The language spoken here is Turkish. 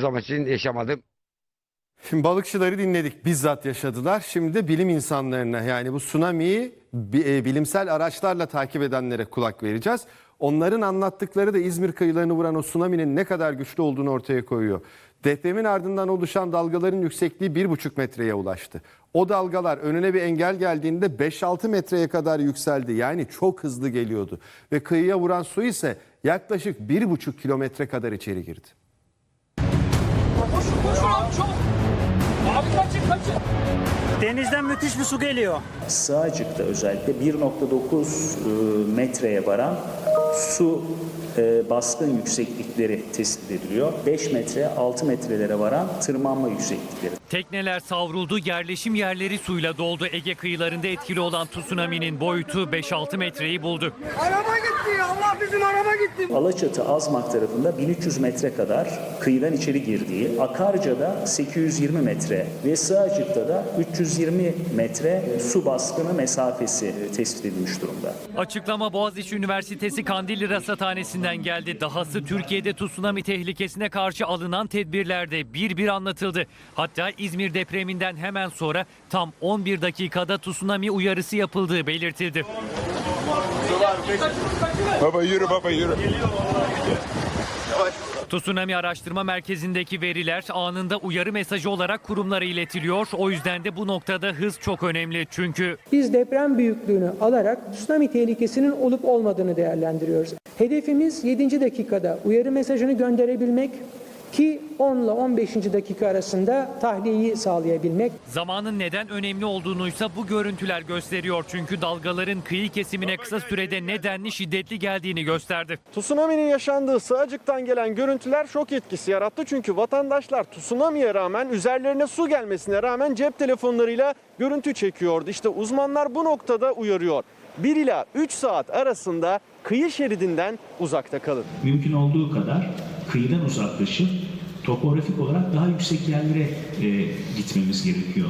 zaman için yaşamadım. Şimdi balıkçıları dinledik. Bizzat yaşadılar. Şimdi bilim insanlarına yani bu tsunami'yi e, bilimsel araçlarla takip edenlere kulak vereceğiz. Onların anlattıkları da İzmir kıyılarını vuran o tsunami'nin ne kadar güçlü olduğunu ortaya koyuyor. Depremin ardından oluşan dalgaların yüksekliği 1,5 metreye ulaştı. O dalgalar önüne bir engel geldiğinde 5-6 metreye kadar yükseldi. Yani çok hızlı geliyordu. Ve kıyıya vuran su ise yaklaşık 1,5 kilometre kadar içeri girdi. Koşun koşun abi çabuk. Abi kaçın kaçın. Denizden müthiş bir su geliyor. Sığacık'ta özellikle 1.9 e, metreye varan su e, baskın yükseklikleri tespit ediliyor. 5 metre 6 metrelere varan tırmanma yükseklikleri. Tekneler savruldu, yerleşim yerleri suyla doldu. Ege kıyılarında etkili olan tsunami'nin boyutu 5-6 metreyi buldu. Araba gitti Allah bizim araba gitti. Alaçatı Azmak tarafında 1300 metre kadar kıyıdan içeri girdiği, Akarca'da 820 metre ve Sığacık'ta da 320 metre su baskını mesafesi tespit edilmiş durumda. Açıklama Boğaziçi Üniversitesi Kandilli Rasathanesi'nden geldi. Dahası Türkiye'de tsunami tehlikesine karşı alınan tedbirlerde bir bir anlatıldı. Hatta İzmir depreminden hemen sonra tam 11 dakikada tsunami uyarısı yapıldığı belirtildi. Baba yürü baba yürü. Tsunami Araştırma Merkezi'ndeki veriler anında uyarı mesajı olarak kurumlara iletiliyor. O yüzden de bu noktada hız çok önemli. Çünkü Biz deprem büyüklüğünü alarak tsunami tehlikesinin olup olmadığını değerlendiriyoruz. Hedefimiz 7. dakikada uyarı mesajını gönderebilmek ki 10 ile 15. dakika arasında tahliyeyi sağlayabilmek. Zamanın neden önemli olduğunuysa bu görüntüler gösteriyor. Çünkü dalgaların kıyı kesimine kısa sürede nedenli şiddetli geldiğini gösterdi. Tsunami'nin yaşandığı Sığacık'tan gelen görüntüler şok etkisi yarattı. Çünkü vatandaşlar tsunami'ye rağmen üzerlerine su gelmesine rağmen cep telefonlarıyla görüntü çekiyordu. İşte uzmanlar bu noktada uyarıyor. 1 ila 3 saat arasında kıyı şeridinden uzakta kalın. mümkün olduğu kadar kıyıdan uzaklaşıp topografik olarak daha yüksek yerlere e, gitmemiz gerekiyor.